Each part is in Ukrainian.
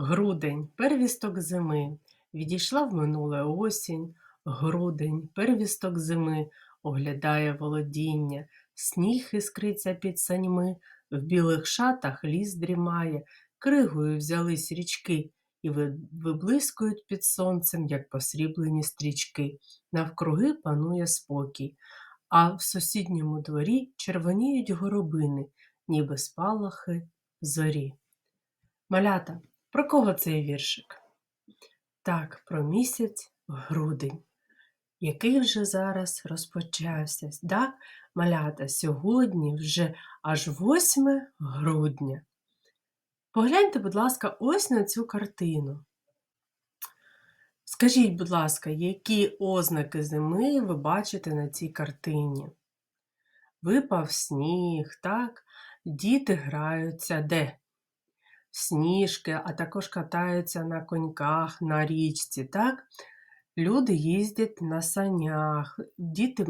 Грудень, первісток зими, відійшла в минуле осінь. Грудень, первісток зими, оглядає володіння, сніг іскриться під саньми, в білих шатах ліс дрімає, кригою взялись річки і виблискують під сонцем, як посріблені стрічки. Навкруги панує спокій, а в сусідньому дворі червоніють горобини, ніби спалахи зорі. Малята, про кого цей віршик? Так, про місяць грудень, який вже зараз розпочався. Так, малята, сьогодні вже аж 8 грудня. Погляньте, будь ласка, ось на цю картину. Скажіть, будь ласка, які ознаки зими ви бачите на цій картині? Випав сніг, так? Діти граються де? Сніжки, а також катаються на коньках на річці, так? Люди їздять на санях, діти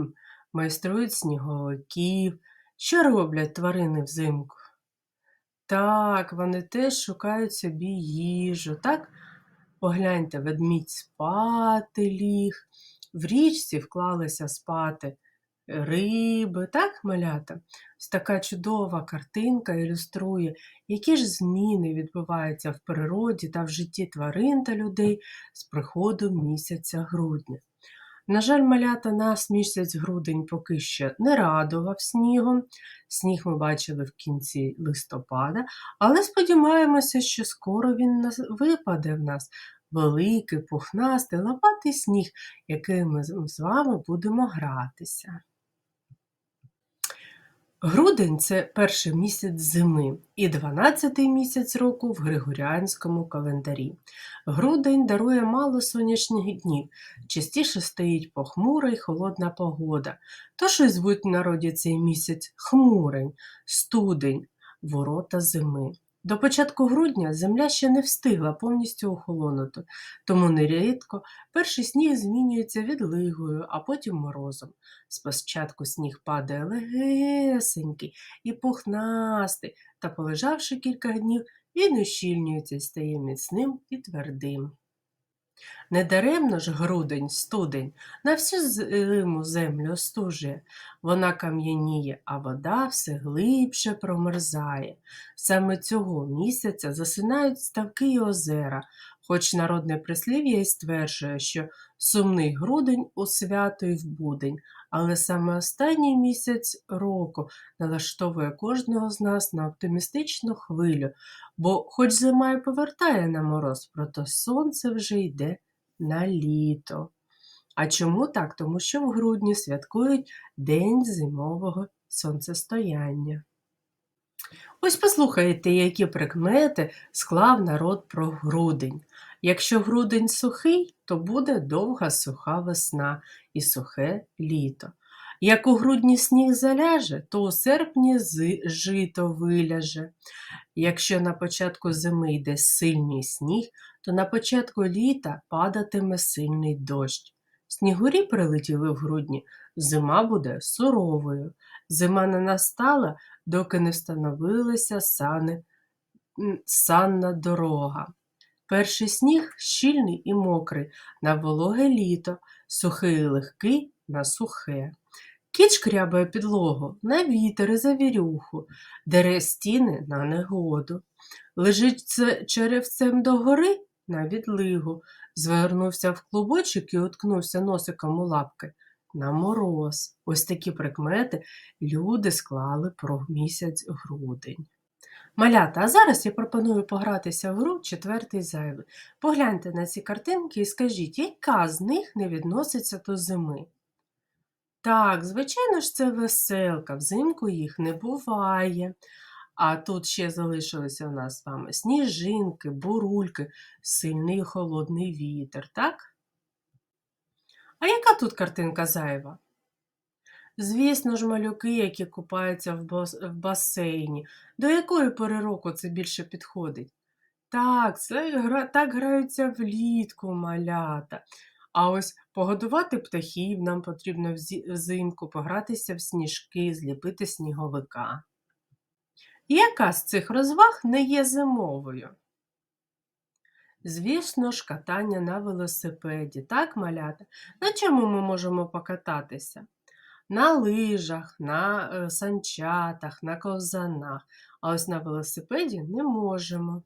майструють сніговиків. Що роблять тварини взимку? Так, вони теж шукають собі їжу, так? Погляньте, ведмідь спати ліг, в річці вклалися спати риби, так, малята? Ось така чудова картинка ілюструє, які ж зміни відбуваються в природі та в житті тварин та людей з приходом місяця грудня. На жаль, малята нас місяць грудень поки що не радував снігом. Сніг ми бачили в кінці листопада, але сподіваємося, що скоро він випаде в нас великий, пухнастий, лопатий сніг, яким ми з вами будемо гратися. Грудень це перший місяць зими і 12-й місяць року в Григоріанському календарі. Грудень дарує мало сонячних днів, частіше стоїть похмура й холодна погода. Тож і звуть в народі цей місяць хмурень, студень, ворота зими. До початку грудня земля ще не встигла повністю охолонути, тому нерідко перший сніг змінюється відлигою, а потім морозом. Спочатку сніг падає легесенький і пухнастий, та, полежавши кілька днів, він ущільнюється і стає міцним і твердим. Недаремно ж грудень, студень на всю зиму землю остужує. Вона кам'яніє, а вода все глибше промерзає. Саме цього місяця засинають ставки й озера, хоч народне прислів'я й стверджує, що сумний грудень у свято й в будень, але саме останній місяць року налаштовує кожного з нас на оптимістичну хвилю, бо хоч зима й повертає на мороз, проте сонце вже йде на літо. А чому так? Тому що в грудні святкують День зимового сонцестояння. Ось послухайте, які прикмети склав народ про грудень. Якщо грудень сухий, то буде довга суха весна і сухе літо. Як у грудні сніг заляже, то у серпні жито виляже. Якщо на початку зими йде сильний сніг, то на початку літа падатиме сильний дощ. Снігурі прилетіли в грудні, зима буде суровою. Зима не настала, доки не встановилася сани, санна дорога. Перший сніг щільний і мокрий, на вологе літо, сухий і легкий на сухе. Кіт шкрябає підлогу на вітер і завірюху, дере стіни на негоду. Лежить це черевцем догори на відлигу, звернувся в клубочок і уткнувся носиком у лапки на мороз. Ось такі прикмети люди склали про місяць грудень. Малята, а зараз я пропоную погратися в гру четвертий зайвий. Погляньте на ці картинки і скажіть, яка з них не відноситься до зими? Так, звичайно ж, це веселка, взимку їх не буває. А тут ще залишилися у нас з вами сніжинки, бурульки, сильний холодний вітер, так? А яка тут картинка зайва? Звісно ж, малюки, які купаються в, бас- в басейні. До якої пори року це більше підходить? Так, це так граються влітку малята. А ось погодувати птахів нам потрібно взимку, погратися в сніжки, зліпити сніговика. Яка з цих розваг не є зимовою? Звісно ж, катання на велосипеді, так, малята? На чому ми можемо покататися? На лижах, на е, санчатах, на ковзанах, а ось на велосипеді не можемо.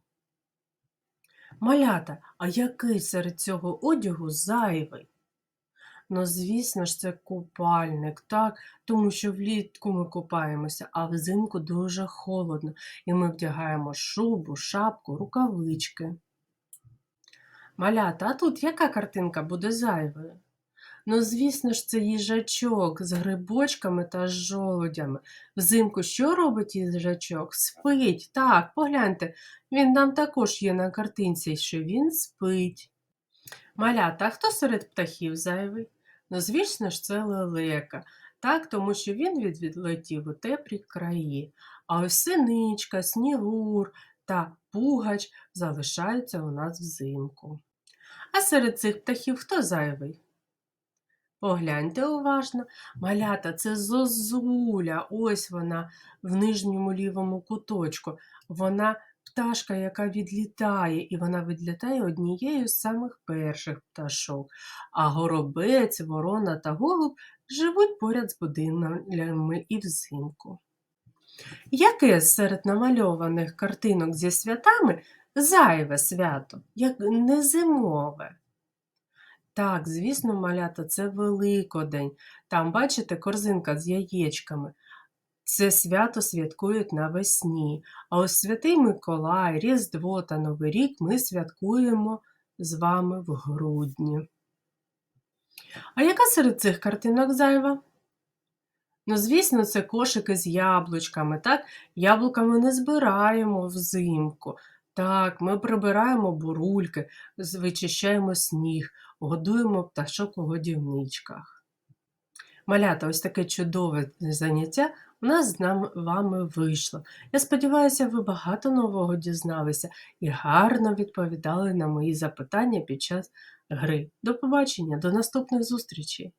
Малята, а який серед цього одягу зайвий? Ну, звісно ж, це купальник, так, тому що влітку ми купаємося, а взимку дуже холодно, і ми вдягаємо шубу, шапку, рукавички. Малята, а тут яка картинка буде зайвою? Ну, звісно ж, це їжачок з грибочками та жолудями. Взимку що робить їжачок? Спить. Так, погляньте, він нам також є на картинці, що він спить. Малята, а хто серед птахів зайвий? Ну, звісно ж, це лелека, так, тому що він від- відлетів у теплі краї. А ось синичка, снігур та пугач залишаються у нас взимку. А серед цих птахів хто зайвий? Погляньте уважно. Малята, це зозуля. Ось вона в нижньому лівому куточку. Вона пташка, яка відлітає, і вона відлітає однією з самих перших пташок. А горобець, ворона та голуб живуть поряд з будинками і взимку. Яке серед намальованих картинок зі святами зайве свято, як не зимове? Так, звісно, малята, це Великодень. Там, бачите, корзинка з яєчками. Це свято святкують навесні. А ось Святий Миколай, Різдво та Новий рік ми святкуємо з вами в грудні. А яка серед цих картинок зайва? Ну, звісно, це кошики з яблучками. Так, яблука ми не збираємо взимку. Так, ми прибираємо бурульки, вичищаємо сніг, годуємо пташок у годівничках. Малята, ось таке чудове заняття у нас з нам вами вийшло. Я сподіваюся, ви багато нового дізналися і гарно відповідали на мої запитання під час гри. До побачення, до наступних зустрічей!